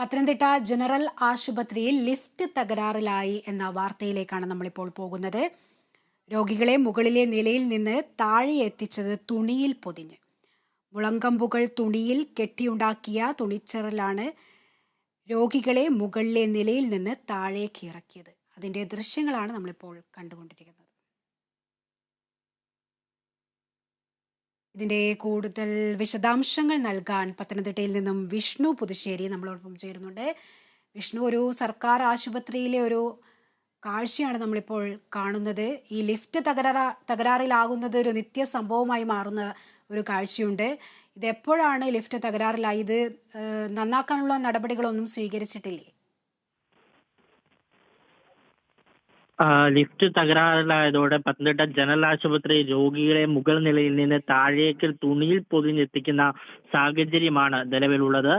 Pathanamthitta general ആശുപത്രിയിൽ lift തകരാറിലായി എന്ന വാർത്തയിലേക്കാണ് നമ്മളിപ്പോൾ പോകുന്നത്. രോഗികളെ മുകളിലെ നിലയിൽ നിന്ന് താഴെ എത്തിച്ചത് തുണിയിൽ പൊതിഞ്ഞ്. മുളങ്കമ്പുകൾ തുണിയിൽ കെട്ടിയുണ്ടാക്കിയ തുണിച്ചറിലാണ് രോഗികളെ മുകളിലെ നിലയിൽ നിന്ന് താഴേക്ക് ഇറക്കിയത്. അതിന്റെ ദൃശ്യങ്ങളാണ് നമ്മളിപ്പോൾ കണ്ടുകൊണ്ടിരിക്കുന്നത്. ഇതിന്റെ കൂടുതൽ വിശദാംശങ്ങൾ നൽകാൻ പത്തനംതിട്ടയിൽ നിന്നും വിഷ്ണു പുതുശ്ശേരി നമ്മളോടൊപ്പം ചേരുന്നുണ്ട്. വിഷ്ണു ഒരു സർക്കാർ ആശുപത്രിയിലെ ഒരു കാഴ്ചയാണ് നമ്മളിപ്പോൾ കാണുന്നത്. ഈ ലിഫ്റ്റ് തകരാറ തകരാറിലാകുന്നത് ഒരു നിത്യ സംഭവമായി മാറുന്ന ഒരു കാഴ്ചയുണ്ട്. ഇതെപ്പോഴാണ് ലിഫ്റ്റ് തകരാറിലായി ഇത് നന്നാക്കാനുള്ള നടപടികളൊന്നും സ്വീകരിച്ചിട്ടില്ലേ? ലിഫ്റ്റ് തകരാറിലായതോടെ പത്തനംതിട്ട ജനറൽ ആശുപത്രി രോഗികളെ മുകൾ നിലയിൽ നിന്ന് താഴേക്ക് തുണിയിൽ പൊതിഞ്ഞെത്തിക്കുന്ന സാഹചര്യമാണ് നിലവിലുള്ളത്.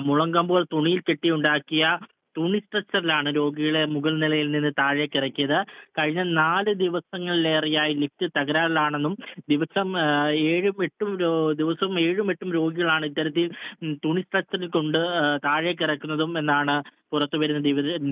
മുളങ്കമ്പുകൾ തുണിയിൽ കെട്ടിയുണ്ടാക്കിയ തുണി സ്ട്രെച്ചറിലാണ് രോഗികളെ മുകൾ നിലയിൽ നിന്ന് താഴേക്ക് ഇറക്കിയത്. കഴിഞ്ഞ നാല് ദിവസങ്ങളിലേറെയായി ലിഫ്റ്റ് തകരാറിലാണെന്നും ദിവസം ഏഴും എട്ടും ദിവസം ഏഴും എട്ടും രോഗികളാണ് ഇത്തരത്തിൽ തുണി സ്ട്രെച്ചറിൽ കൊണ്ട് താഴേക്ക് ഇറക്കുന്നതും എന്നാണ് പുറത്തു വരുന്ന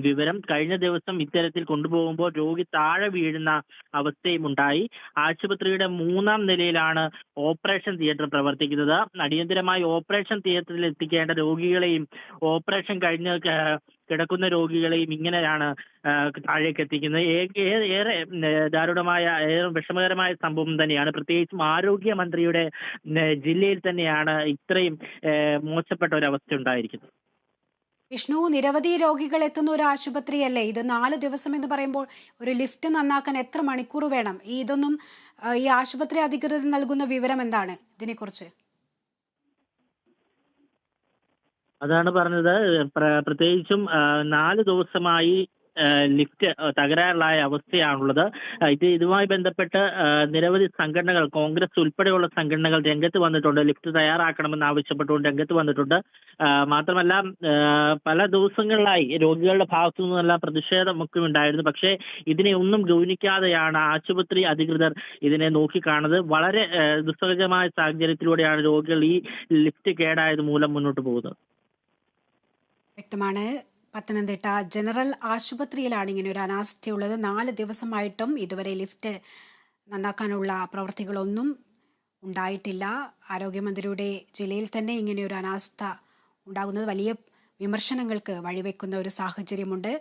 വിവരം. കഴിഞ്ഞ ദിവസം ഇത്തരത്തിൽ കൊണ്ടുപോകുമ്പോൾ രോഗി താഴെ വീഴുന്ന അവസ്ഥയും ഉണ്ടായി. ആശുപത്രിയുടെ മൂന്നാം നിലയിലാണ് ഓപ്പറേഷൻ തിയേറ്റർ പ്രവർത്തിക്കുന്നത്. അടിയന്തരമായി ഓപ്പറേഷൻ തിയേറ്ററിൽ എത്തിക്കേണ്ട രോഗികളെയും ഓപ്പറേഷൻ കഴിഞ്ഞ് കിടക്കുന്ന രോഗികളെയും ഇങ്ങനെയാണ് താഴേക്ക് എത്തിക്കുന്നത് ഏറെ ദാരുണമായ ഏറെ വിഷമകരമായ സംഭവം തന്നെയാണ്. പ്രത്യേകിച്ചും ആരോഗ്യ മന്ത്രിയുടെ ജില്ലയിൽ തന്നെയാണ് ഇത്രയും മോശപ്പെട്ട ഒരു അവസ്ഥ ഉണ്ടായിരിക്കുന്നത്. വിഷ്ണു നിരവധി രോഗികൾ എത്തുന്ന ഒരു ആശുപത്രിയല്ലേ? ഇത് നാല് ദിവസം എന്ന് പറയുമ്പോൾ ഒരു ലിഫ്റ്റ് നന്നാക്കാൻ എത്ര മണിക്കൂർ വേണം? ഇതൊന്നും ഈ ആശുപത്രി അധികൃതർ നൽകുന്ന വിവരം എന്താണ് ഇതിനെക്കുറിച്ച്? അതാണ് പറഞ്ഞത്. പ്ര- പ്രത്യേകിച്ചും നാല് ദിവസമായി ലിഫ്റ്റ് തകരാറിലായ അവസ്ഥയാണുള്ളത്. ഇത് ഇതുമായി ബന്ധപ്പെട്ട് നിരവധി സംഘടനകൾ കോൺഗ്രസ് ഉൾപ്പെടെയുള്ള സംഘടനകൾ രംഗത്ത് വന്നിട്ടുണ്ട്. ലിഫ്റ്റ് തയ്യാറാക്കണമെന്ന് ആവശ്യപ്പെട്ടുകൊണ്ട് രംഗത്ത് വന്നിട്ടുണ്ട്. മാത്രമല്ല പല ദിവസങ്ങളിലായി രോഗികളുടെ ഭാഗത്തു നിന്നെല്ലാം പ്രതിഷേധമൊക്കെ ഉണ്ടായിരുന്നു. പക്ഷേ ഇതിനെ ഒന്നും ഗൗനിക്കാതെയാണ് ആശുപത്രി അധികൃതർ ഇതിനെ നോക്കിക്കാണുന്നത്. വളരെ ദുസ്സഹജമായ സാഹചര്യത്തിലൂടെയാണ് രോഗികൾ ഈ ലിഫ്റ്റ് കേടായത് മൂലം മുന്നോട്ട് പോകുന്നത്. വ്യക്തമാണ്. പത്തനംതിട്ട ജനറൽ ആശുപത്രിയിലാണ് ഇങ്ങനെ ഒരു അനാസ്ഥയുള്ളത് നാല് ദിവസമായിട്ടും ഇതുവരെ ലിഫ്റ്റ് നന്നാക്കാനുള്ള പ്രവർത്തികളൊന്നും ഉണ്ടായിട്ടില്ല. ആരോഗ്യമന്ത്രിയുടെ ജില്ലയിൽ തന്നെ ഇങ്ങനെ ഒരു അനാസ്ഥ ഉണ്ടാകുന്നത് വലിയ വിമർശനങ്ങൾക്ക് വഴിവെക്കുന്ന ഒരു സാഹചര്യമുണ്ട്.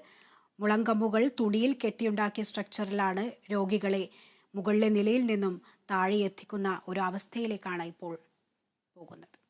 മുളങ്കമ്പുകൾ തുണിയിൽ കെട്ടിയുണ്ടാക്കിയ സ്ട്രക്ചറിലാണ് രോഗികളെ മുകളിലെ നിലയിൽ നിന്നും താഴെ എത്തിക്കുന്ന ഒരു അവസ്ഥയിലേക്കാണ് ഇപ്പോൾ പോകുന്നത്.